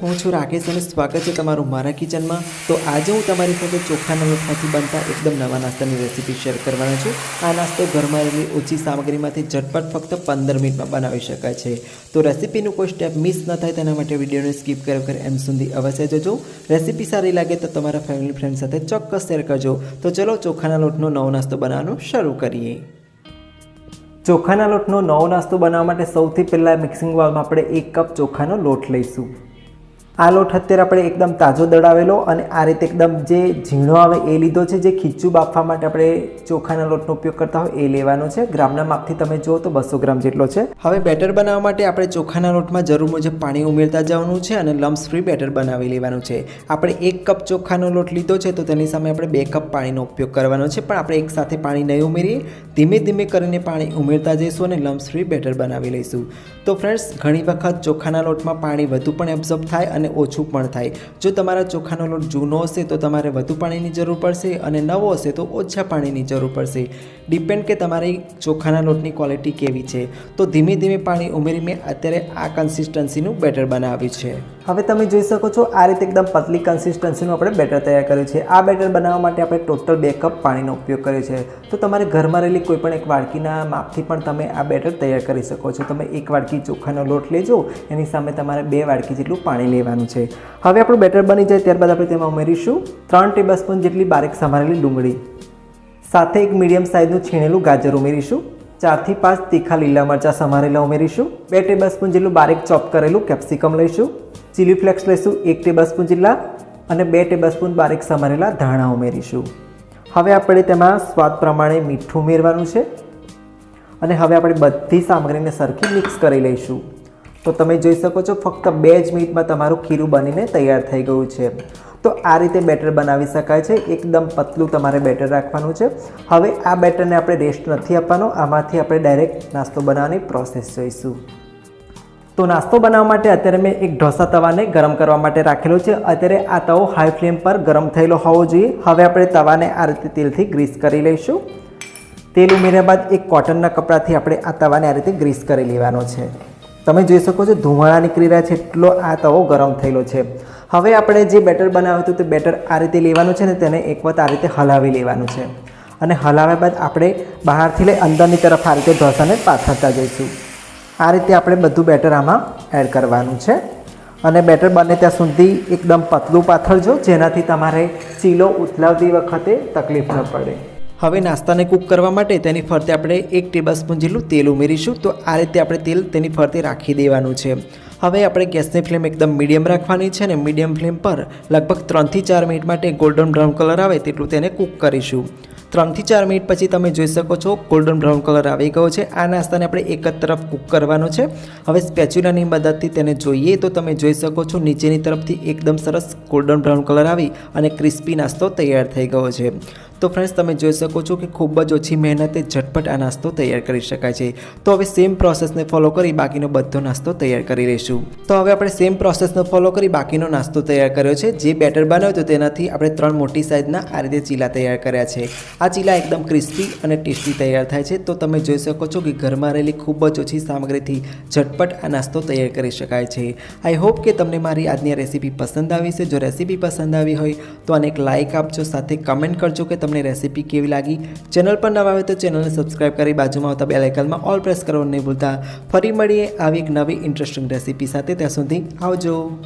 છું રાકેશ અને સ્વાગત છે તમારું મારા કિચનમાં. તો આજે હું તમારી સાથે ચોખાના લોટમાંથી બનતા એકદમ નવા નાસ્તાની રેસીપી શેર કરવાનો છું. આ નાસ્તો ઘરમાં રહેલી ઓછી સામગ્રીમાંથી ઝટપટ ફક્ત પંદર મિનિટમાં બનાવી શકાય છે. તો રેસીપીનું કોઈ સ્ટેપ મિસ ન થાય તેના માટે વિડીયોને સ્કીપ કર્યો વગર એમ સુધી અવશ્ય જજો. રેસીપી સારી લાગે તો તમારા ફેમિલી ફ્રેન્ડ સાથે ચોક્કસ શેર કરજો. તો ચલો ચોખાના લોટનો નવો નાસ્તો બનાવવાનું શરૂ કરીએ. ચોખાના લોટનો નવો નાસ્તો બનાવવા માટે સૌથી પહેલાં મિક્સિંગ બાઉલમાં આપણે એક કપ ચોખાનો લોટ લઈશું. આ લોટ અત્યારે આપણે એકદમ તાજો દળાવેલો અને આ રીતે એકદમ જે ઝીણો આવે એ લીધો છે, જે ખીચું બાફવા માટે આપણે ચોખાના લોટનો ઉપયોગ કરતા હોય એ લેવાનો છે. ગ્રામના માપથી તમે જુઓ તો બસો ગ્રામ જેટલો છે. હવે બેટર બનાવવા માટે આપણે ચોખાના લોટમાં જરૂર મુજબ પાણી ઉમેરતા જવાનું છે અને લમ્સ ફ્રી બેટર બનાવી લેવાનું છે. આપણે એક કપ ચોખાનો લોટ લીધો છે તો તેની સામે આપણે બે કપ પાણીનો ઉપયોગ કરવાનો છે. પણ આપણે એક સાથે પાણી નહીં ઉમેરીએ. ધીમે ધીમે કરીને પાણી ઉમેરતા જઈશું અને લમ્સ ફ્રી બેટર બનાવી લઈશું. તો ફ્રેન્ડ્સ, ઘણી વખત ચોખાના લોટમાં પાણી વધુ પણ એબ્ઝોર્બ થાય અને ઓછું પણ થાય. જો તમારા ચોખાનો લોટ જૂનો હશે તો તમારે વધુ પાણીની જરૂર પડશે અને નવો હશે તો ઓછા પાણીની જરૂર પડશે. ડિપેન્ડ કે તમારી ચોખાના લોટની ક્વોલિટી કેવી છે. તો ધીમે ધીમે પાણી ઉમેરી મેં અત્યારે આ કન્સિસ્ટન્સીનું બેટર બનાવ્યું છે. હવે તમે જોઈ શકો છો, આ રીતે એકદમ પતલી કન્સિસ્ટન્સીનું આપણે બેટર તૈયાર કર્યું છે. આ બેટર બનાવવા માટે આપણે ટોટલ બે કપ પાણીનો ઉપયોગ કર્યો છે. તો તમારે ઘરમાં રહેલી કોઈ પણ એક વાડકીના માપથી પણ તમે આ બેટર તૈયાર કરી શકો છો. તમે એક વાડકી ચોખાનો લોટ લેજો, એની સામે તમારે બે વાડકી જેટલું પાણી લેવાનું છે. હવે આપણું બેટર બની જાય, ત્યારબાદ આપણે તેમાં ઉમેરીશું ત્રણ ટેબલ સ્પૂન જેટલી બારીક સમારેલી ડુંગળી. સાથે એક મીડિયમ સાઇઝનું છીણેલું ગાજર ઉમેરીશું. ચારથી પાંચ તીખા લીલા મરચાં સમારેલા ઉમેરીશું. બે ટેબલ સ્પૂન જેટલું બારીક ચોપ કરેલું કેપ્સિકમ લઈશું. ચીલી ફ્લેક્સ લઈશું એક ટેબલ સ્પૂન જેટલા અને બે ટેબલ સ્પૂન બારીક સમારેલા ધાણા ઉમેરીશું. હવે આપણે તેમાં સ્વાદ પ્રમાણે મીઠું ઉમેરવાનું છે. અને હવે આપણે બધી સામગ્રીને સરખી મિક્સ કરી લઈશું. તો તમે જોઈ શકો છો, ફક્ત બે જ મિનિટમાં તમારું ખીરું બનીને તૈયાર થઈ ગયું છે. તો આ રીતે બેટર બનાવી શકાય છે. એકદમ પતલું તમારે બેટર રાખવાનું છે. હવે આ બેટરને આપણે રેસ્ટ નથી આપવાનો. આમાંથી આપણે ડાયરેક્ટ નાસ્તો બનાવવાની પ્રોસેસ જોઈશું. તો નાસ્તો બનાવવા માટે અત્યારે મેં એક ઢોસા તવાને ગરમ કરવા માટે રાખેલો છે. અત્યારે આ તવો હાઈ ફ્લેમ પર ગરમ થયેલો હોવો જોઈએ. હવે આપણે તવાને આ રીતે તેલથી ગ્રીસ કરી લઈશું. તેલ ઉમેર્યા બાદ એક કોટનના કપડાથી આપણે આ તવાને આ રીતે ગ્રીસ કરી લેવાનો છે. તમે જોઈ શકો છો ધુમાડા નીકળી રહ્યા છે, એટલો આ તવો ગરમ થયેલો છે. હવે આપણે જે બેટર બનાવ્યું હતું તે બેટર આ રીતે લેવાનું છે ને તેને એક વખત આ રીતે હલાવી લેવાનું છે. અને હલાવ્યા બાદ આપણે બહારથી લઈ અંદરની તરફ આ રીતે ઢોસાને પાથરતા જઈશું. આ રીતે આપણે બધું બેટર આમાં એડ કરવાનું છે. અને બેટર બને ત્યાં સુધી એકદમ પતલું પાથરજો, જેનાથી તમારે ચીલો ઉથલાવતી વખતે તકલીફ ન પડે. હવે નાસ્તાને કૂક કરવા માટે તેની ફરતે આપણે એક ટેબલ સ્પૂન જેટલું તેલ ઉમેરીશું. તો આ રીતે આપણે તેલ તેની ફરતે રાખી દેવાનું છે. હવે આપણે ગેસની ફ્લેમ એકદમ મીડિયમ રાખવાની છે અને મીડિયમ ફ્લેમ પર લગભગ ત્રણથી ચાર મિનિટ માટે ગોલ્ડન બ્રાઉન કલર આવે તેટલું તેને કૂક કરીશું. ત્રણથી ચાર મિનિટ પછી તમે જોઈ શકો છો ગોલ્ડન બ્રાઉન કલર આવી ગયો છે. આ નાસ્તાને આપણે એક જ તરફ કૂક કરવાનો છે. હવે સ્પેચ્યુલાની મદદથી તેને જોઈએ તો તમે જોઈ શકો છો નીચેની તરફથી એકદમ સરસ ગોલ્ડન બ્રાઉન કલર આવી અને ક્રિસ્પી નાસ્તો તૈયાર થઈ ગયો છે. તો ફ્રેન્ડ્સ તમે જોઈ શકો છો કે ખૂબ જ ઓછી મહેનતે ઝટપટ આ નાસ્તો તૈયાર કરી શકાય છે. તો હવે સેમ પ્રોસેસને ફોલો કરી બાકીનો બધો નાસ્તો તૈયાર કરી લઈશું. તો હવે આપણે સેમ પ્રોસેસને ફોલો કરી બાકીનો નાસ્તો તૈયાર કર્યો છે. જે બેટર બનાવ્યો તો તેનાથી આપણે ત્રણ મોટી સાઇઝના આ રીતે ચીલા તૈયાર કર્યા છે. આ ચીલા એકદમ ક્રિસ્પી અને ટેસ્ટી તૈયાર થાય છે. તો તમે જોઈ શકો છો કે ઘરમાં રહેલી ખૂબ જ ઓછી સામગ્રીથી ઝટપટ આ નાસ્તો તૈયાર કરી શકાય છે. આઈ હોપ કે તમને મારી આજની રેસીપી પસંદ આવી છે જો રેસીપી પસંદ આવી હોય તો આને એક લાઇક આપજો, સાથે કમેન્ટ કરજો કે તમને રેસીપી કેવી લાગી? ચેનલ પર નવા આવે તો ચેનલને સબસ્ક્રાઇબ કરી બાજુમાં આવતા બે લાઇકનમાં ઓલ પ્રેસ કરવાનું નહીં ભૂલતા. ફરી મળીએ આવી એક નવી ઇન્ટરેસ્ટિંગ રેસીપી સાથે. ત્યાં સુધી આવજો.